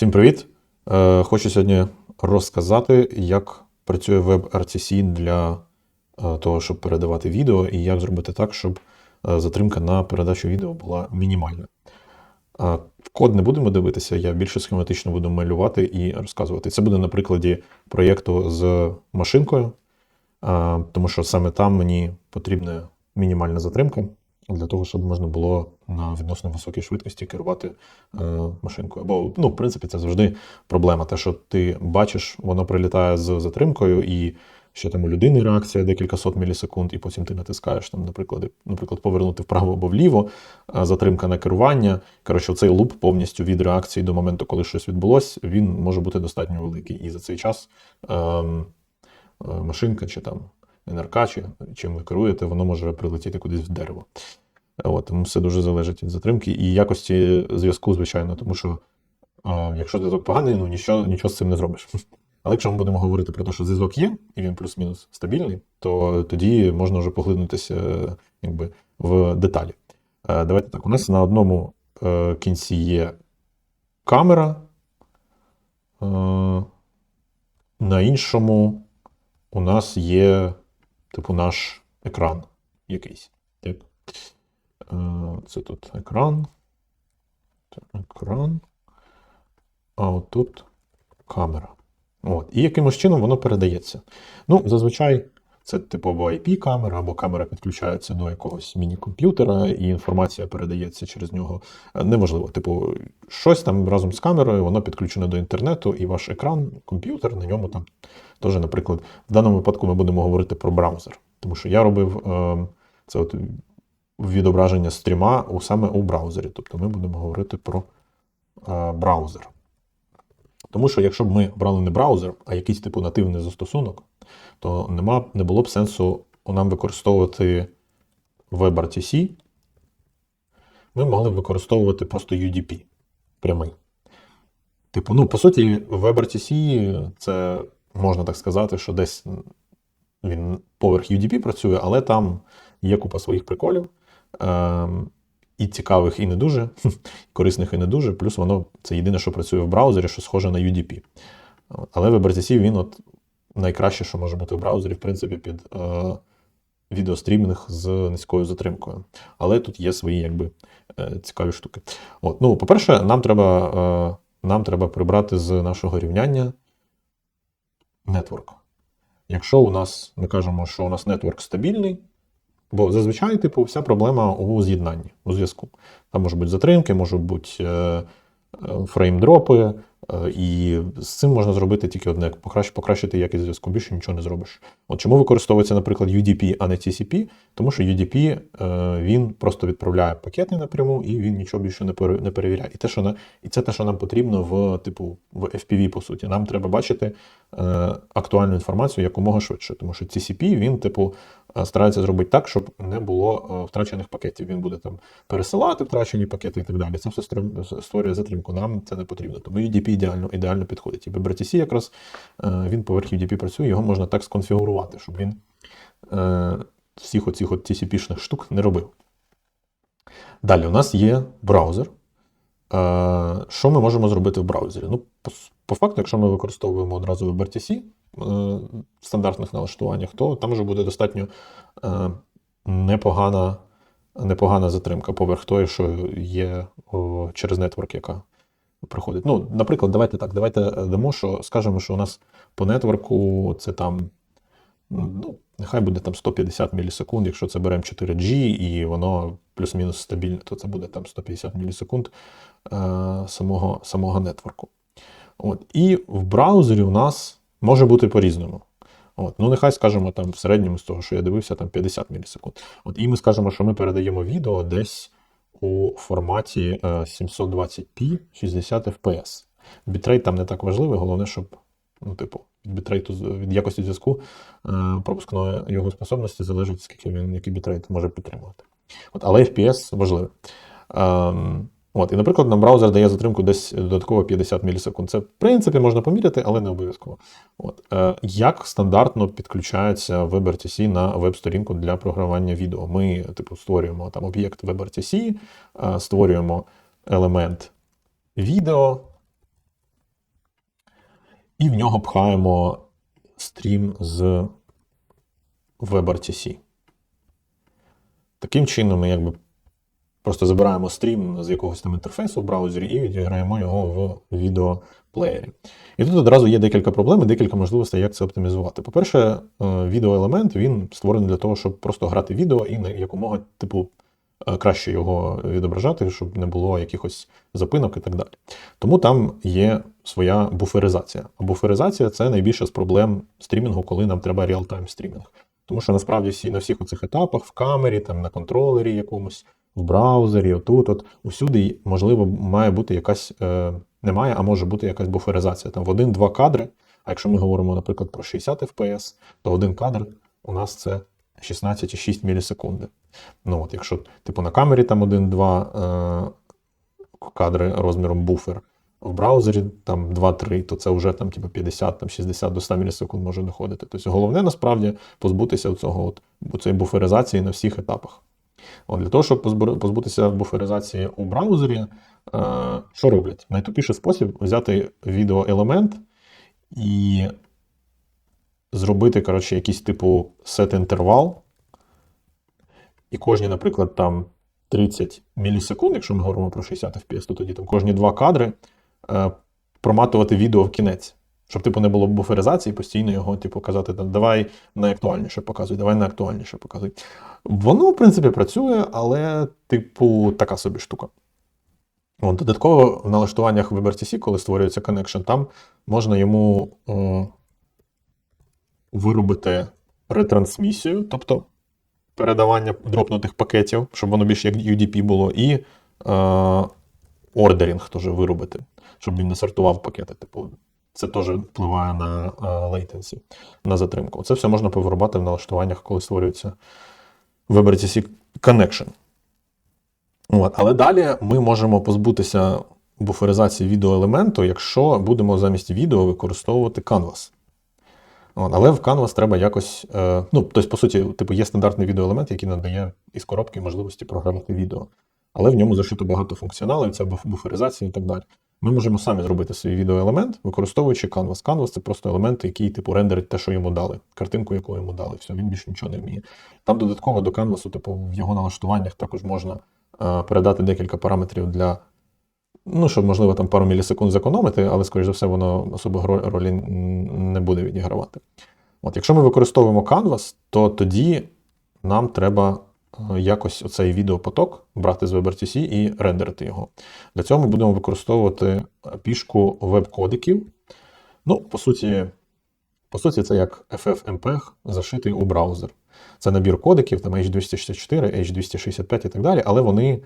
Всім привіт! Е, Хочу сьогодні розказати, як працює WebRTC для е, того, щоб передавати відео, і як зробити так, щоб е, затримка на передачу відео була мінімальна. Код не будемо дивитися, я більше схематично буду малювати і розказувати. Це буде на прикладі проєкту з машинкою, тому що саме там мені потрібна мінімальна затримка для того, щоб можна було на відносно високій швидкості керувати е, машинкою. Бо, ну, в принципі, це завжди проблема. Те, що ти бачиш, воно прилітає з затримкою, і ще там у людини реакція декілька сот мілісекунд, і потім ти натискаєш там, наприклад, наприклад, повернути вправо або вліво, затримка на керування. Коротше, цей луп повністю від реакції до моменту, коли щось відбулось, він може бути достатньо великий. І за цей час ем, е, машинка чи там НРК, чи чим ви керуєте, воно може прилетіти кудись в дерево. От, тому все дуже залежить від затримки і якості зв'язку, звичайно, тому що е, якщо зв'язок поганий, ну нічого, нічого з цим не зробиш. Але якщо ми будемо говорити про те, що зв'язок є, і він плюс-мінус стабільний, то тоді можна вже поглинутися якби, в деталі. Е, Давайте так, у нас на одному е, кінці є камера, на іншому у нас є, типу, наш екран якийсь. Е, Це тут екран. Це екран. А отут камера. От. І якимось чином воно передається. Ну, зазвичай це типу IP-камера, або камера підключається до якогось міні-комп'ютера, і інформація передається через нього. Е, Неважливо, типу, щось там разом з камерою, воно підключено до інтернету, і ваш екран, комп'ютер, на ньому там теж, наприклад, в даному випадку ми будемо говорити про браузер. Тому що я робив е, це от відображення стріма саме у браузері. Тобто ми будемо говорити про е, браузер. Тому що якщо б ми брали не браузер, а якийсь типу нативний застосунок, то нема, не було б сенсу нам використовувати WebRTC. Ми могли б використовувати просто UDP прямий. Типу, ну, по суті, WebRTC це можна так сказати, що десь він поверх UDP працює, але там є купа своїх приколів. Ем, і цікавих, і не дуже, корисних і не дуже. Плюс воно це єдине, що працює в браузері, що схоже на UDP. Але WebRTC він от найкраще, що може бути в браузері, в принципі, під е, відеострімінг з низькою затримкою. Але тут є свої якби, е, цікаві штуки. От. Ну, По-перше, нам треба, е, нам треба прибрати з нашого рівняння нетворк. Якщо у нас, ми кажемо, що у нас нетворк стабільний, Бо зазвичай, типу, вся проблема у з'єднанні, у зв'язку. Там можуть бути затримки, можуть бути е, фреймдропи, е, і з цим можна зробити тільки одне: покращ, покращити якість зв'язку, більше нічого не зробиш. От чому використовується, наприклад, UDP, а не TCP? Тому що UDP е, він просто відправляє пакети напряму, і він нічого більше не пере- не перевіряє. І, те, що на, і це те, що нам потрібно в типу в FPV, по суті. Нам треба бачити е, актуальну інформацію якомога швидше, тому що TCP він, типу, е, старається зробити так, щоб не було е, втрачених пакетів. Він буде там пересилати втрачені пакети і так далі. Це все створює затримку. Нам це не потрібно. Тому UDP ідеально, ідеально підходить. І WebRTC якраз е, він поверх UDP працює, його можна так сконфігурувати, щоб він е, всіх оцих от TCP-шних штук не робив. Далі у нас є браузер. Е, Що ми можемо зробити в браузері? Ну, по, факту, якщо ми використовуємо одразу WebRTC е, стандартних налаштуваннях, то там вже буде достатньо е, непогана, непогана затримка поверх тої, що є через нетворк, яка проходить. Ну, наприклад, давайте так, давайте дамо, що скажемо, що у нас по нетворку це там. Ну, нехай буде там 150 мілісекунд, якщо це беремо 4G і воно плюс-мінус стабільне, то це буде там 150 мілісекунд е, самого, самого нетворку. От. І в браузері у нас може бути по-різному. От. Ну, нехай скажемо там в середньому з того, що я дивився, там 50 мілісекунд. От. І ми скажемо, що ми передаємо відео десь у форматі е, 720p 60 fps. Бітрейт там не так важливий, головне, щоб, ну, типу, від бітрейту, від якості зв'язку е, пропускної його способності залежить, скільки він, який бітрейт може підтримувати. От, але FPS важливий. Ем, от, і, наприклад, нам браузер дає затримку десь додатково 50 мілісекунд. Це, в принципі, можна поміряти, але не обов'язково. От, е, як стандартно підключається WebRTC на веб-сторінку для програмування відео? Ми, типу, створюємо там об'єкт WebRTC, е, створюємо елемент відео, і в нього пхаємо стрім з WebRTC. Таким чином, ми якби просто забираємо стрім з якогось там інтерфейсу в браузері і відіграємо його в відеоплеєрі. І тут одразу є декілька проблем і декілька можливостей, як це оптимізувати. По-перше, е, відеоелемент він створений для того, щоб просто грати відео і на якомога, типу, е, краще його відображати, щоб не було якихось запинок і так далі. Тому там є своя буферизація. А буферизація це найбільша з проблем стрімінгу, коли нам треба реал-тайм стрімінг. Тому що насправді всі на всіх оцих етапах, в камері, там на контролері якомусь, в браузері, отут, от усюди, можливо, має бути якась, е, немає, а може бути якась буферизація. Там в один-два кадри. А якщо ми говоримо, наприклад, про 60 FPS, то один кадр у нас це 16,6 мілісекунди. Ну от, якщо, типу, на камері там один-два е, кадри розміром буфер, в браузері там 2-3, то це вже там, типу, 50, там, 60 до 100 мілісекунд може доходити. Тобто головне насправді позбутися цього от, цієї буферизації на всіх етапах. От, Для того, щоб позбутися буферизації у браузері, е, що роблять? Найтупіший спосіб взяти відеоелемент і зробити, коротше, якийсь типу сет-інтервал. І кожні, наприклад, там 30 мілісекунд, якщо ми говоримо про 60 FPS, то тоді там кожні два кадри е, проматувати відео в кінець. Щоб, типу, не було буферизації, постійно його, типу, казати, давай найактуальніше показуй, давай найактуальніше показуй. Воно, в принципі, працює, але, типу, така собі штука. От, додатково в налаштуваннях WebRTC, коли створюється connection, там можна йому е, виробити ретрансмісію, тобто передавання дропнутих пакетів, щоб воно більше як UDP було, і е, ордерінг теж виробити, щоб він не сортував пакети. Типу, це теж впливає на е, latency, на затримку. Це все можна повирубати в налаштуваннях, коли створюється WebRTC Connection. От. Але далі ми можемо позбутися буферизації відеоелементу, якщо будемо замість відео використовувати Canvas. От. Але в Canvas треба якось. Е, ну, тобто, по суті, типу, є стандартний відеоелемент, який надає із коробки можливості програвати відео. Але в ньому зашито багато функціоналів, це буф- буферизація і так далі. Ми можемо самі зробити свій відеоелемент, використовуючи Canvas. Canvas це просто елемент, який типу рендерить те, що йому дали, картинку, яку йому дали. Все, він більше нічого не вміє. Там додатково до Canvas, типу, в його налаштуваннях також можна е, передати декілька параметрів для. Ну, щоб, можливо, там пару мілісекунд зекономити, але, скоріш за все, воно особо ролі не буде відігравати. От, якщо ми використовуємо Canvas, то тоді нам треба якось оцей відеопоток брати з WebRTC і рендерити його. Для цього ми будемо використовувати е, пішку веб-кодиків. Ну, по суті, по суті, це як FFmpeg зашитий у браузер. Це набір кодиків, там H264, H265 і так далі, але вони е,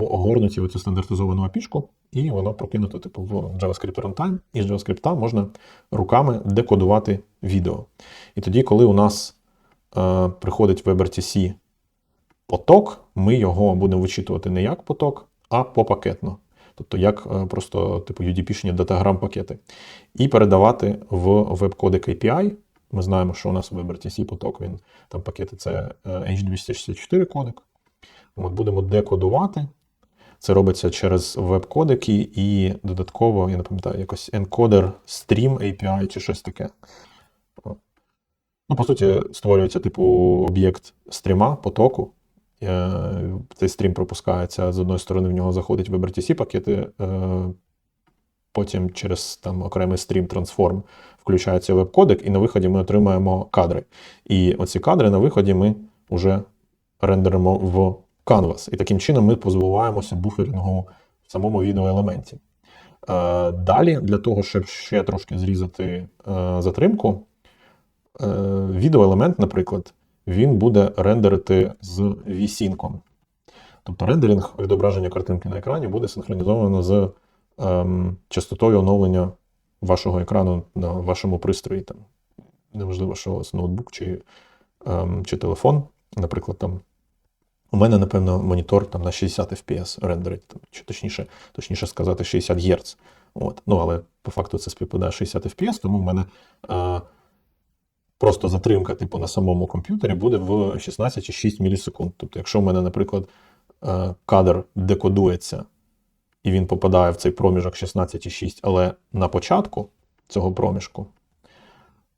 огорнуті в цю стандартизовану апішку, і воно прокинуто типу, в JavaScript runtime, і з JavaScript можна руками декодувати відео. І тоді, коли у нас е, приходить WebRTC поток, ми його будемо вичитувати не як поток, а попакетно. Тобто як е, просто типу UDP-шні датаграм пакети. І передавати в веб-кодек API. Ми знаємо, що у нас WebRTC поток, він там пакети це е, H264 кодек. От будемо декодувати. Це робиться через веб-кодеки і додатково, я не пам'ятаю, якось encoder stream API чи щось таке. Ну, по суті, створюється типу об'єкт стріма, потоку. Е, Цей стрім пропускається з одної сторони, в нього заходить WebRTC пакети, е, потім через там окремий стрім трансформ включається веб-кодек, і на виході ми отримаємо кадри. І оці кадри на виході ми вже рендеримо в Canvas. І таким чином ми позбуваємося буферінгу в самому відеоелементі. Е, Далі, для того, щоб ще трошки зрізати е, затримку, відеоелемент, наприклад, він буде рендерити з VSync. Тобто рендеринг відображення картинки на екрані буде синхронізовано з ем, частотою оновлення вашого екрану на вашому пристрої. Там, неважливо, що у вас ноутбук чи, ем, чи телефон. Наприклад, там, у мене, напевно, монітор там, на 60 FPS рендерить, там, чи точніше, точніше сказати, 60 Гц. От. Ну, але по факту це співпадає 60 FPS, тому в мене е, просто затримка типу, на самому комп'ютері буде в 16,6 мілісекунд. Тобто, якщо в мене, наприклад, е, кадр декодується і він попадає в цей проміжок 16,6, але на початку цього проміжку,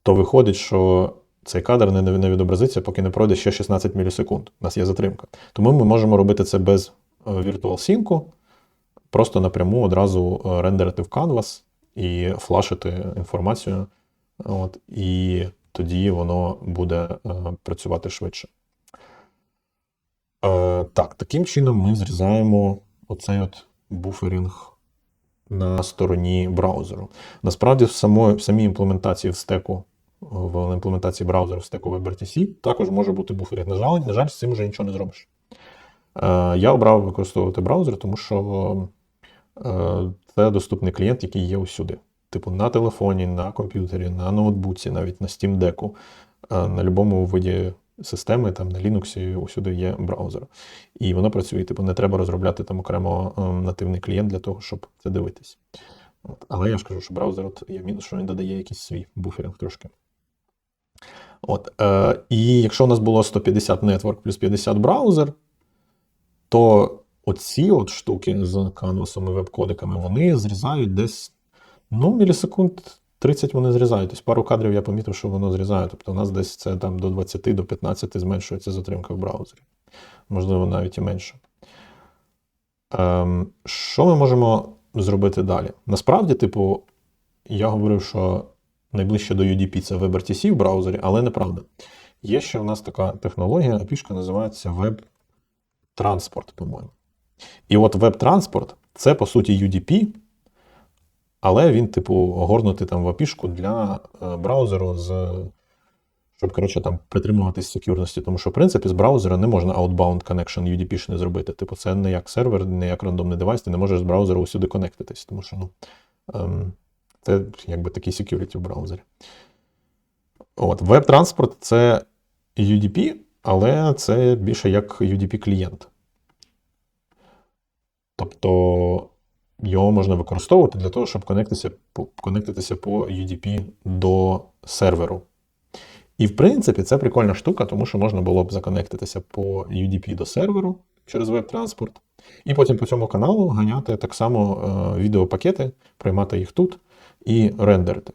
то виходить, що цей кадр не, відобразиться, поки не пройде ще 16 мілісекунд. У нас є затримка. Тому ми можемо робити це без е, Virtual Sync, просто напряму одразу е, рендерити в Canvas і флашити інформацію. От, і тоді воно буде е, працювати швидше. Е, так, таким чином ми зрізаємо оцей от буферінг на стороні браузеру. Насправді, в, самої, в самій імплементації в стеку, в імплементації браузеру в стеку WebRTC також може бути буферінг. На жаль, на жаль, з цим вже нічого не зробиш. Е, я обрав використовувати браузер, тому що це доступний клієнт, який є усюди. Типу на телефоні, на комп'ютері, на ноутбуці, навіть на Steam Deck, на будь-якому виді системи, там на Linux усюди є браузер. І воно працює. Типу, не треба розробляти там окремо е, нативний клієнт для того, щоб це дивитись. От. Але я ж кажу, що браузер от є мінус, що він додає якийсь свій буферинг трошки. От, е, І якщо у нас було 150 network плюс 50 браузер, то оці от штуки з канвасом і веб-кодиками, вони зрізають десь ну, мілісекунд 30 вони зрізають. Тобто пару кадрів я помітив, що воно зрізає. Тобто у нас десь це там до 20 до 15 зменшується затримка в браузері. Можливо, навіть і менше. Ем, Що ми можемо зробити далі? Насправді, типу, я говорив, що найближче до UDP це WebRTC в браузері, але неправда. Є ще у нас така технологія, апішка називається Web-Transport, по-моєму. І от Web-Transport це, по суті, UDP, але він, типу, огорнутий там в апішку для е, браузеру, з, щоб коротше, там притримуватись секюрності. Тому що, в принципі, з браузера не можна outbound connection UDP не зробити. Типу, це не як сервер, не як рандомний девайс, ти не можеш з браузера усюди конектитись, тому що ну, ем, це якби такий security в браузері. От, Веб-транспорт це UDP, але це більше як UDP-клієнт. Тобто його можна використовувати для того, щоб конектитися, по UDP до серверу. І, в принципі, це прикольна штука, тому що можна було б законектитися по UDP до серверу через веб-транспорт, і потім по цьому каналу ганяти так само е, відеопакети, приймати їх тут і рендерити.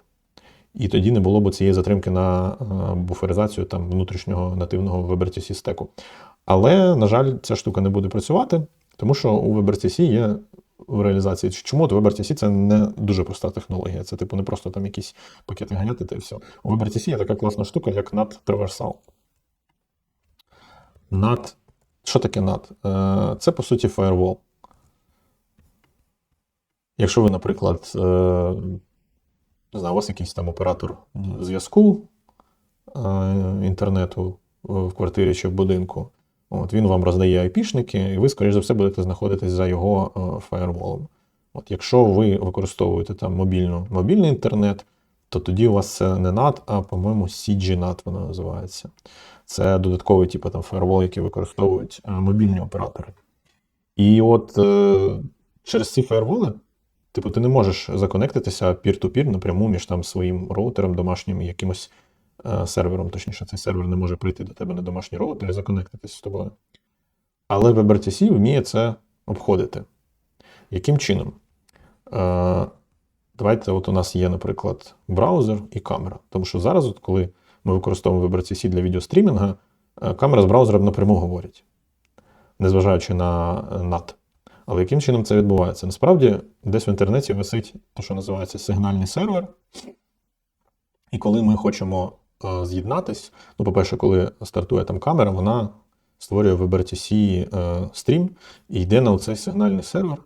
І тоді не було б цієї затримки на е, буферизацію там, внутрішнього нативного WebRTC стеку. Але, на жаль, ця штука не буде працювати, тому що у WebRTC є в реалізації. Чому то WebRTC це не дуже проста технологія. Це, типу, не просто там якісь пакети ганяти та і все. У WebRTC є така класна штука, як NAT Traversal. NAT. Що таке NAT? Е, це, по суті, firewall. Якщо ви, наприклад, е, не знаю, у вас якийсь там оператор зв'язку е, інтернету в квартирі чи в будинку, От, Він вам роздає айпішники, і ви, скоріш за все, будете знаходитись за його е, фаєрволом. От, Якщо ви використовуєте там мобільну, мобільний інтернет, то тоді у вас це не NAT, а, по-моєму, CGNAT воно називається. Це додатковий типу, там, фаєрвол, який використовують е, мобільні оператори. І от е, через ці фаєрволи, типу, ти не можеш законектитися peer-to-peer напряму між там своїм роутером домашнім якимось сервером, точніше, цей сервер не може прийти до тебе на домашній роутер і законектитися з тобою. Але WebRTC вміє це обходити. Яким чином? Е, давайте, от у нас є, наприклад, браузер і камера. Тому що зараз, от коли ми використовуємо WebRTC для відеострімінга, е, камера з браузером напряму говорить, незважаючи на NAT. Але яким чином це відбувається? Насправді, десь в інтернеті висить те, що називається сигнальний сервер. І коли ми хочемо Е, з'єднатись. Ну, по-перше, коли стартує там камера, вона створює в WebRTC е, стрім і йде на цей сигнальний сервер.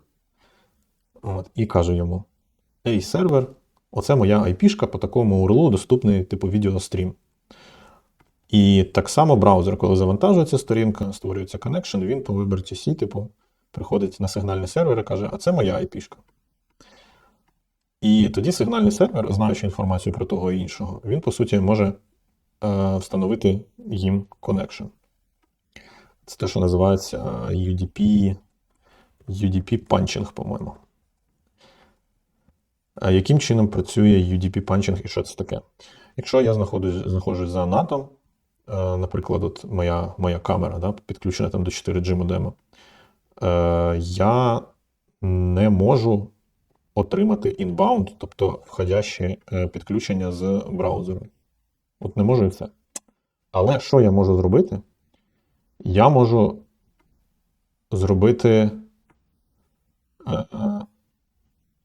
От, І каже йому: Ей, сервер, оце моя IP-шка по такому URL доступний типу відеострім. І так само браузер, коли завантажується сторінка, створюється connection, він по WebRTC, типу, приходить на сигнальний сервер і каже, а це моя IP-шка. І тоді сигнальний сервер, знаючи інформацію про того і іншого, він, по суті, може е, встановити їм connection. Це те, що називається UDP UDP punching, по-моєму. А яким чином працює UDP punching і що це таке? Якщо я знаходжусь знаходжусь за НАТО, е, наприклад, от моя моя камера да, підключена там до 4G модему, е, я не можу отримати inbound, тобто входяще е, підключення з браузеру. От не можу і все. Але що я можу зробити? Я можу зробити е, е,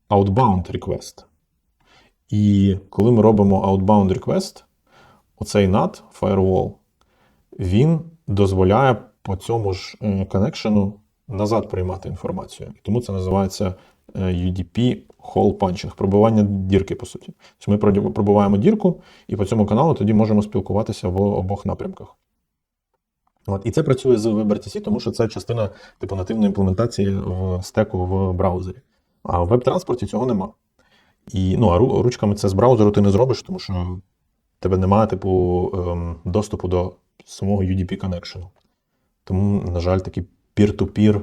outbound request. І коли ми робимо outbound request, оцей NAT Firewall, він дозволяє по цьому ж коннекшену назад приймати інформацію. І тому це називається UDP hole punching, пробивання дірки, по суті. Тобто ми пробиваємо дірку, і по цьому каналу тоді можемо спілкуватися в обох напрямках. От, і це працює з WebRTC, тому що це частина типу нативної імплементації в стеку в браузері. А в веб-транспорті цього нема. І, ну, а ручками це з браузеру ти не зробиш, тому що тебе немає типу ем, доступу до самого UDP connection. Тому, на жаль, такий peer-to-peer е,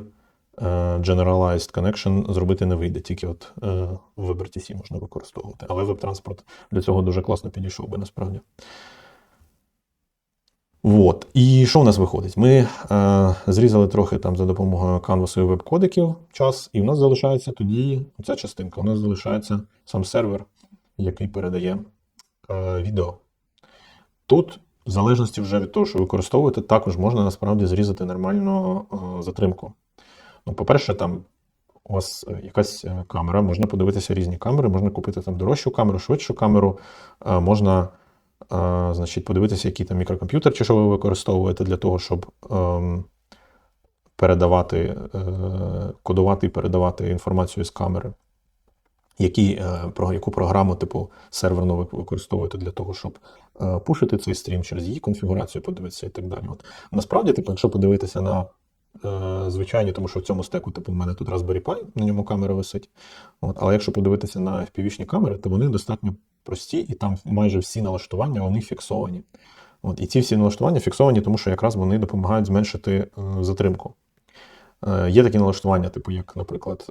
generalized connection зробити не вийде, тільки от е, в WebRTC можна використовувати. Але веб-транспорт для цього дуже класно підійшов би насправді. Вот. І що в нас виходить? Ми е, зрізали трохи там за допомогою Canvas і веб-кодиків час, і в нас залишається тоді ця частинка. У нас залишається сам сервер, який передає е, відео. Тут, в залежності вже від того, що використовуєте, також можна насправді зрізати нормально е, затримку. Ну, по-перше, там у вас е, якась е, камера, можна подивитися різні камери, можна купити там дорожчу камеру, швидшу камеру, е, можна значить, подивитися, який там мікрокомп'ютер, чи що ви використовуєте для того, щоб ем, передавати, кодувати і передавати інформацію з камери. Які, про яку програму, типу, серверну ви використовуєте для того, щоб пушити цей стрім через її конфігурацію, подивитися і так далі. От. Насправді, типу, якщо подивитися на звичайні, тому що в цьому стеку, типу, у мене тут Raspberry Pi, на ньому камера висить. От. Але якщо подивитися на FPV-шні камери, то вони достатньо прості, і там майже всі налаштування вони фіксовані. От. І ці всі налаштування фіксовані, тому що якраз вони допомагають зменшити е, затримку. Е, Є такі налаштування, типу, як, наприклад,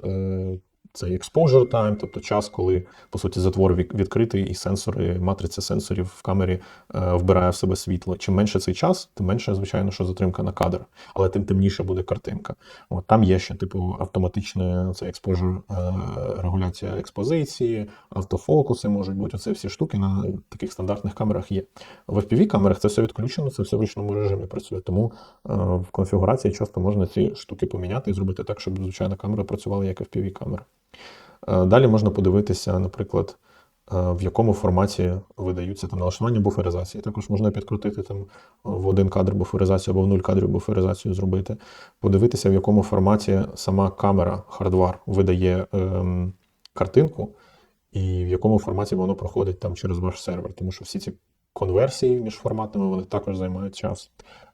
е, цей exposure time, тобто час, коли по суті затвор відкритий, і сенсори, матриця сенсорів в камері е, вбирає в себе світло. Чим менше цей час, тим менше, звичайно, що затримка на кадр, але тим темніше буде картинка. От там є ще типу автоматичне цей exposure, е, регуляція експозиції, автофокуси можуть бути. Оце всі штуки на таких стандартних камерах є. В FPV камерах це все відключено, це все в ручному режимі працює. Тому е, в конфігурації часто можна ці штуки поміняти і зробити так, щоб звичайна камера працювала як FPV камера. Е, Далі можна подивитися, наприклад, е, в якому форматі видаються там налаштування буферизації. Також можна підкрутити там в один кадр буферизацію або в нуль кадрів буферизацію зробити. Подивитися, в якому форматі сама камера, хардвар, видає ем, картинку, і в якому форматі воно проходить там через ваш сервер. Тому що всі ці конверсії між форматами вони також займають час.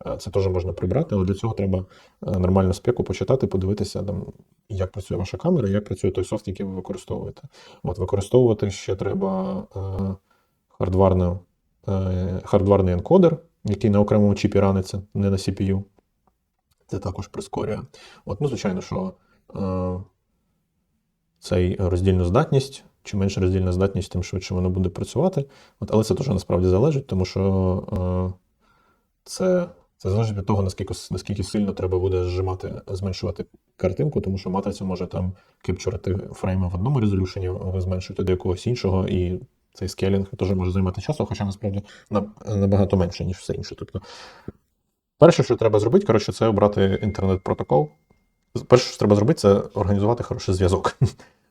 Е, Це теж можна прибрати, але для цього треба е, нормальну спеку почитати, подивитися, там, як працює ваша камера, як працює той софт, який ви використовуєте. От використовувати ще треба е, хардварну, е, хардварний енкодер, який на окремому чіпі раниться, не на CPU. Це також прискорює. От, ну, звичайно, що е, цей роздільну здатність. Чим менше роздільна здатність, тим швидше воно буде працювати. От, але це теж насправді залежить, тому що е, це, це залежить від того, наскільки, наскільки сильно треба буде зжимати, зменшувати картинку, тому що матриця може там кепчурити фрейми в одному резолюшені, ви зменшуєте до якогось іншого, і цей скелінг теж може займати часу, хоча насправді набагато менше, ніж все інше. Тобто, перше, що треба зробити, коротше, це обрати інтернет-протокол. Перше, що треба зробити, це організувати хороший зв'язок.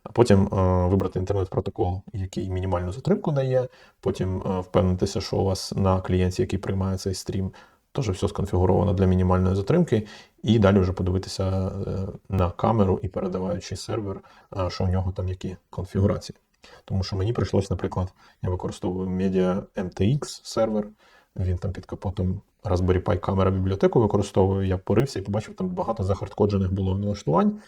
А потім е, вибрати інтернет-протокол, який мінімальну затримку дає. Потім е, впевнитися, що у вас на клієнті, який приймає цей стрім, теж все сконфігуровано для мінімальної затримки. І далі вже подивитися е, на камеру і передаваючий сервер, що у нього там які конфігурації. Тому що мені прийшлось, наприклад, я використовую Media MTX сервер. Він там під капотом Raspberry Pi камера бібліотеку використовую. Я порився і побачив, там багато захардкоджених було налаштувань,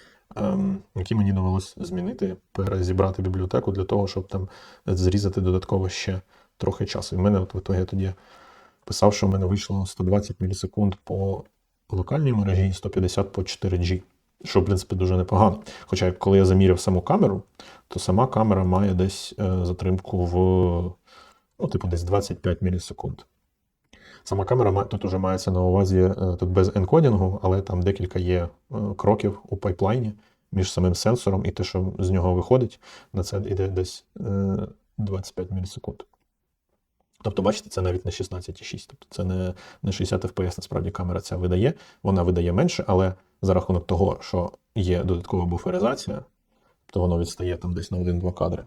які мені довелось змінити, перезібрати бібліотеку для того, щоб там зрізати додатково ще трохи часу. І в мене от в ітогі я тоді писав, що в мене вийшло 120 мілісекунд по локальній мережі і 150 по 4G. Що, в принципі, дуже непогано. Хоча, коли я заміряв саму камеру, то сама камера має десь е, затримку в ну, типу, десь 25 мілісекунд. Сама камера тут уже мається на увазі е, тут без енкодінгу, але там декілька є е, кроків у пайплайні, між самим сенсором і те, що з нього виходить, на це йде десь е, 25 мілісекунд. Тобто, бачите, це навіть не 16,6. Тобто це не, не 60 FPS насправді камера ця видає. Вона видає менше, але за рахунок того, що є додаткова буферизація, то воно відстає там десь на 1-2 кадри.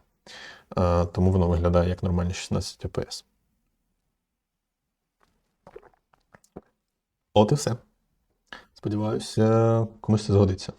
Е, тому воно виглядає як нормальні 16 FPS. От і все. Сподіваюся, комусь це згодиться.